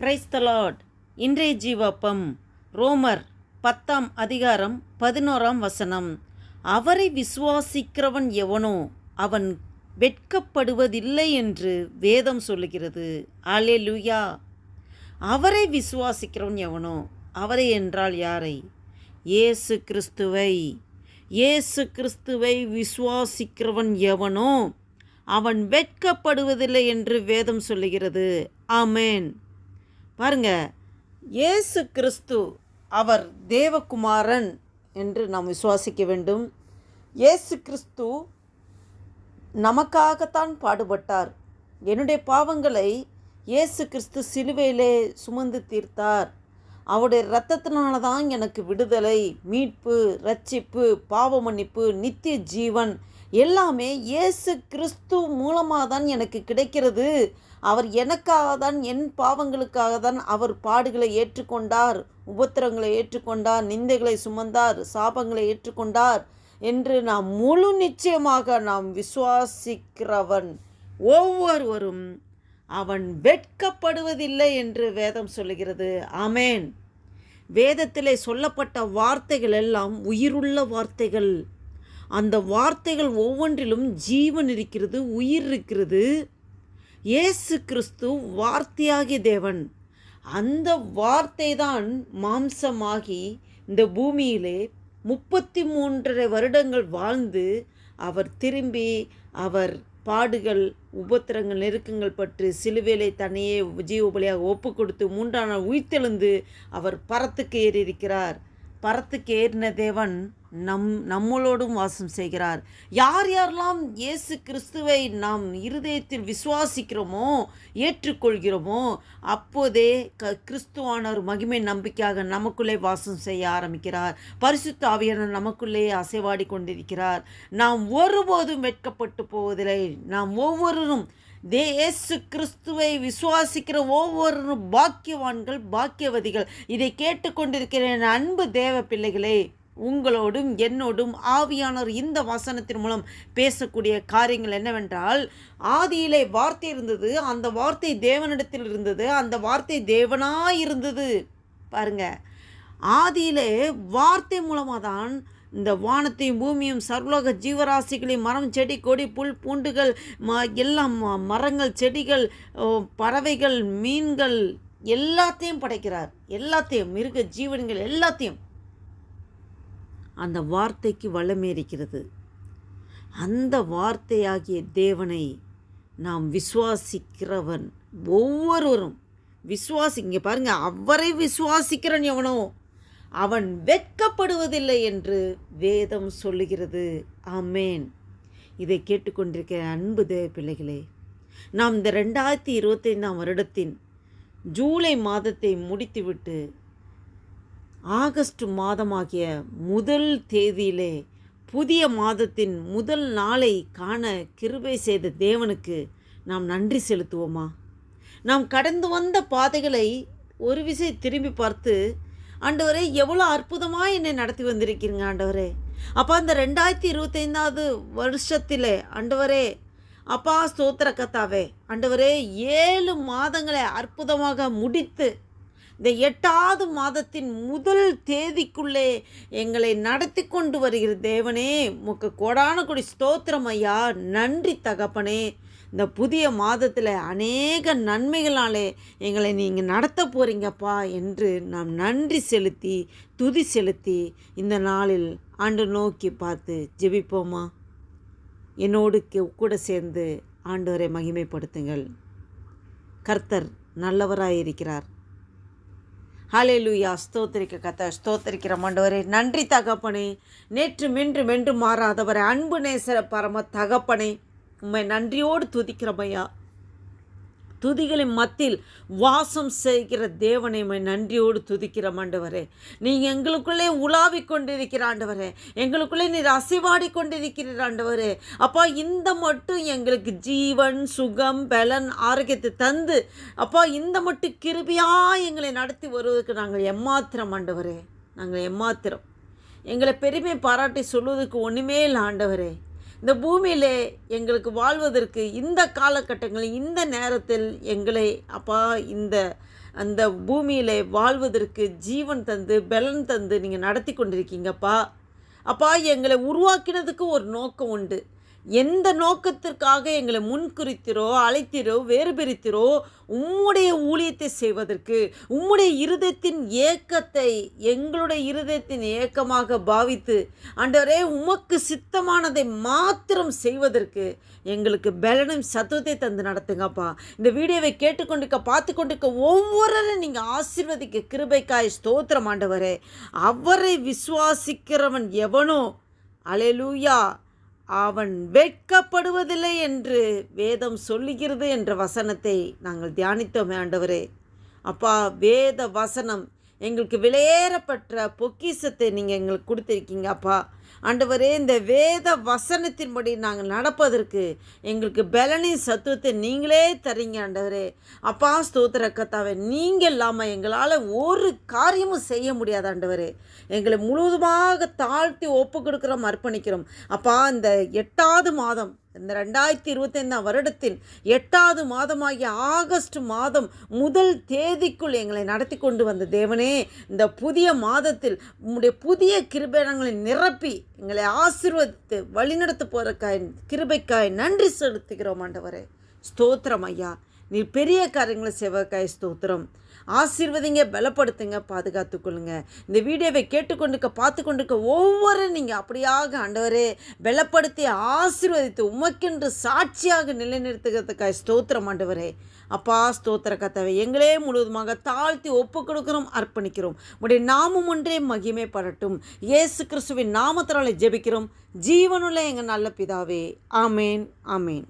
Price இன்றைய ஜீவப்பம் ரோமர் பத்தாம் அதிகாரம் பதினோராம் வசனம். அவரை விசுவாசிக்கிறவன் எவனோ அவன் வெட்கப்படுவதில்லை என்று வேதம் சொல்லுகிறது. ஆலே லூயா அவரை விசுவாசிக்கிறவன் எவனோ அவரை என்றால் யாரை? இயேசு கிறிஸ்துவை. இயேசு கிறிஸ்துவை விசுவாசிக்கிறவன் எவனோ அவன் வெட்கப்படுவதில்லை என்று வேதம் சொல்லுகிறது. ஆமேன் பாருங்க. இயேசு கிறிஸ்து அவர் தேவகுமாரன் என்று நாம் விசுவாசிக்க வேண்டும். இயேசு கிறிஸ்து நமக்காகத்தான் பாடுபட்டார். என்னுடைய பாவங்களை இயேசு கிறிஸ்து சிலுவையிலே சுமந்து தீர்த்தார். அவருடைய இரத்தத்தினால தான் எனக்கு விடுதலை மீட்பு ரட்சிப்பு பாவ மன்னிப்பு நித்திய ஜீவன் எல்லாமே இயேசு கிறிஸ்து மூலமாக தான் எனக்கு கிடைக்கிறது. அவர் எனக்காக தான் என் பாவங்களுக்காக தான் அவர் பாடுகளை ஏற்றுக்கொண்டார் உபத்திரங்களை ஏற்றுக்கொண்டார் நிந்தைகளை சுமந்தார் சாபங்களை ஏற்றுக்கொண்டார் என்று நாம் முழு நிச்சயமாக நாம் விசுவாசிக்கிறவன் ஒவ்வொருவரும் அவன் வெட்கப்படுவதில்லை என்று வேதம் சொல்லுகிறது. ஆமேன். வேதத்திலே சொல்லப்பட்ட வார்த்தைகள் எல்லாம் உயிருள்ள வார்த்தைகள். அந்த வார்த்தைகள் ஒவ்வொன்றிலும் ஜீவன் இருக்கிறது உயிர் இருக்கிறது. இயேசு கிறிஸ்து வார்த்தையாகி தேவன். அந்த வார்த்தை தான் மாம்சமாகி இந்த பூமியிலே முப்பத்தி மூன்றரை வருடங்கள் வாழ்ந்து அவர் திரும்பி அவர் பாடுகள் உபத்திரங்கள் நெருக்கங்கள் பற்றி சிலுவேலை தன்னையே ஜீவபலியாக ஒப்பு கொடுத்து மூன்றாம் நாள் உயிர்த்தெழுந்து அவர் பரத்துக்கு ஏறியிருக்கிறார். பரத்துக்கு ஏறின தேவன் நம் நம்மளோடும் வாசம் செய்கிறார். யார் யாரெல்லாம் இயேசு கிறிஸ்துவை நாம் இருதயத்தில் விசுவாசிக்கிறோமோ ஏற்றுக்கொள்கிறோமோ அப்போதே க கிறிஸ்துவானவர் மகிமை நம்பிக்கையாக நமக்குள்ளே வாசம் செய்ய ஆரம்பிக்கிறார். பரிசுத்த ஆவியான நமக்குள்ளே அசைவாடி கொண்டிருக்கிறார். நாம் ஒருபோதும் வெட்கப்பட்டு போவதில்லை. நாம் ஒவ்வொருவரும் தே இயேசு கிறிஸ்துவை விசுவாசிக்கிற ஒவ்வொருவரும் பாக்கியவான்கள் பாக்கியவதிகள். இதை கேட்டுக்கொண்டிருக்கிற அன்பு தேவ பிள்ளைகளே உங்களோடும் என்னோடும் ஆவியானவர் இந்த வசனத்தின் மூலம் பேசக்கூடிய காரியங்கள் என்னவென்றால் ஆதியிலே வார்த்தை இருந்தது அந்த வார்த்தை தேவனிடத்தில் இருந்தது அந்த வார்த்தை தேவனாய் இருந்தது. பாருங்க ஆதியிலே வார்த்தை மூலமாக தான் இந்த வானத்தையும் பூமியும் சர்வலோக ஜீவராசிகளையும் மரம் செடி கொடி புல் பூண்டுகள் ம எல்லாம் ம- மரங்கள் செடிகள் பறவைகள் மீன்கள் எல்லாத்தையும் படைக்கிறார். எல்லாத்தையும் மிருக ஜீவன்கள் எல்லாத்தையும். அந்த வார்த்தைக்கு வல்லமை அந்த வார்த்தையாகிய தேவனை நாம் விசுவாசிக்கிறவன் ஒவ்வொருவரும். விசுவாசி இங்கே பாருங்கள் அவரை விசுவாசிக்கிறன் எவனோ அவன் வெட்கப்படுவதில்லை என்று வேதம் சொல்லுகிறது. ஆமேன். இதை கேட்டுக்கொண்டிருக்கிற அன்பு தேவ பிள்ளைகளே நாம் இந்த ரெண்டாயிரத்தி இருபத்தைந்தாம் வருடத்தின் ஜூலை மாதத்தை முடித்துவிட்டு ஆகஸ்ட் மாதமாகிய முதல் தேதியிலே புதிய மாதத்தின் முதல் நாளை காண கிருபை செய்த தேவனுக்கு நாம் நன்றி செலுத்துவோமா? நாம் கடந்து வந்த பாதைகளை ஒரு விசை திரும்பி பார்த்து ஆண்டவரே எவ்வளோ அற்புதமாக என்னை நடத்தி வந்திருக்கிறீங்க ஆண்டவரே. அப்போ அந்த ரெண்டாயிரத்தி இருபத்தைந்தாவது வருஷத்தில் ஆண்டவரே அப்பா ஸ்தோத்திர கத்தாவே ஆண்டவரே ஏழு மாதங்களை அற்புதமாக முடித்து இந்த எட்டாவது மாதத்தின் முதல் தேதிக்குள்ளே எங்களை நடத்தி கொண்டு வருகிற தேவனே முக்க கோடான கொடி ஸ்தோத்திரம் ஐயா. நன்றி தகப்பனே. இந்த புதிய மாதத்தில் அநேக நன்மைகளாலே எங்களை நீங்கள் நடத்த போகிறீங்கப்பா என்று நாம் நன்றி செலுத்தி துதி செலுத்தி இந்த நாளில் ஆண்டு நோக்கி பார்த்து ஜெபிப்போமா? என்னோடு கே- கூட சேர்ந்து ஆண்டவரை மகிமைப்படுத்துங்கள். கர்த்தர் நல்லவராயிருக்கிறார். ஹalleluya. ஸ்தோத்திரிக்க கத்த ஸ்தோத்திரிக்கிற மாண்டவரே நன்றி தகப்பனே. நேற்று மென்று மென்று மாறாதவரை. அன்பு நேசர பரம தகப்பனே. உண்மை நன்றியோடு துதிக்கிறமையா துதிகளின் மத்தியில் வாசம் செய்கிற தேவனை நன்றியோடு துதிக்கிற ஆண்டவரே. நீங்கள் எங்களுக்குள்ளே உலாவிக் கொண்டிருக்கிற ஆண்டவரே. எங்களுக்குள்ளே நீர் அசைவாடி கொண்டிருக்கிற ஆண்டவரே. அப்பா இந்த மட்டும் எங்களுக்கு ஜீவன் சுகம் பலன் ஆரோக்கியத்தை தந்து அப்பா இந்த மட்டும் கிருபியாக எங்களை நடத்தி வருவதற்கு நாங்கள் எம்மாத்திரம் ஆண்டவரே. நாங்கள் எம்மாத்திரம். எங்களை பெருமை பாராட்டி சொல்வதற்கு ஒன்றுமே இல்லை ஆண்டவரே. இந்த பூமியிலே எங்களுக்கு வாழ்வதற்கு இந்த காலகட்டங்களில் இந்த நேரத்தில் எங்களை அப்பா இந்த அந்த பூமியிலே வாழ்வதற்கு ஜீவன் தந்து பலன் தந்து நீங்கள் நடத்தி கொண்டிருக்கீங்கப்பா. அப்பா எங்களை உருவாக்கினதுக்கு ஒரு நோக்கம் உண்டு. எந்த நோக்கத்திற்காக எங்களை முன்குறித்திரோ அழைத்திரோ வேறு பிரித்திரோ உம்முடைய ஊழியத்தை செய்வதற்கு உம்முடைய இருதயத்தின் ஏக்கத்தை எங்களுடைய இருதயத்தின் ஏக்கமாக பாவித்து ஆண்டவரே உமக்கு சித்தமானதை மாத்திரம் செய்வதற்கு எங்களுக்கு பலனும் சத்துவத்தை தந்து நடத்துங்கப்பா. இந்த வீடியோவை கேட்டுக்கொண்டிருக்க பார்த்து கொண்டிருக்க ஒவ்வொருவரும் நீங்கள் ஆசீர்வதிக்க கிருபைக்காய் ஸ்தோத்திரம் ஆண்டவரே. அவரை விசுவாசிக்கிறவன் எவனோ? அலையலூயா. அவன் வெட்கப்படுவதில்லை என்று வேதம் சொல்லுகிறது என்ற வசனத்தை நாங்கள் தியானித்தோம் ஆண்டவரே. அப்பா வேத வசனம் எங்களுக்கு விலையேறப்பட்ட பொக்கிசத்தை நீங்கள் எங்களுக்கு கொடுத்துருக்கீங்க அப்பா. ஆண்டவரே இந்த வேத வசனத்தின்படி நாங்கள் நடப்பதற்கு எங்களுக்கு பலனின் சத்துவத்தை நீங்களே தரீங்க ஆண்டவரே. அப்பா ஸ்தோத்திர கத்தாவை நீங்கள் இல்லாமல் எங்களால் ஒரு காரியமும் செய்ய முடியாது ஆண்டவரே. எங்களை முழுவதுமாக தாழ்த்தி ஒப்பு கொடுக்குறோம் அர்ப்பணிக்கிறோம். அப்பா இந்த எட்டாவது மாதம் இந்த ரெண்டாயிரத்தி இருபத்தைந்தாம் வருடத்தின் எட்டாவது மாதமாகிய ஆகஸ்ட் மாதம் முதல் தேதிக்குள் எங்களை நடத்தி கொண்டு வந்த தேவனே இந்த புதிய மாதத்தில் உம்முடைய புதிய கிருபணங்களை நிரப்பி எங்களை ஆசிர்வதித்து வழிநடத்த போகிறக்காய் கிருபைக்காய் நன்றி செலுத்துகிறோம் ஆண்டவரே. ஸ்தோத்திரம் ஐயா. நீ பெரிய காரியங்களை செய்வதற்காய் ஸ்தோத்திரம். ஆசீர்வதிங்க பலப்படுத்துங்க பாதுகாத்துக்கொள்ளுங்க. இந்த வீடியோவை கேட்டுக்கொண்டுக்க பார்த்து கொண்டிருக்க ஒவ்வொரு நீங்கள் அப்படியாக ஆண்டவரே பலப்படுத்தி ஆசீர்வதித்து உமக்கென்று சாட்சியாக நிலைநிறுத்துகிறதுக்காக ஸ்தோத்திரம் ஆண்டவரே. அப்பா ஸ்தோத்திர கத்தவை எங்களே முழுவதுமாக தாழ்த்தி ஒப்பு கொடுக்கிறோம் அர்ப்பணிக்கிறோம். உடைய நாமும் ஒன்றே மகிமை படட்டும். இயேசு கிறிஸ்துவின் நாமத்தினாலே ஜெபிக்கிறோம். ஜீவனுள்ள எங்கள் நல்ல பிதாவே. ஆமேன் ஆமேன்.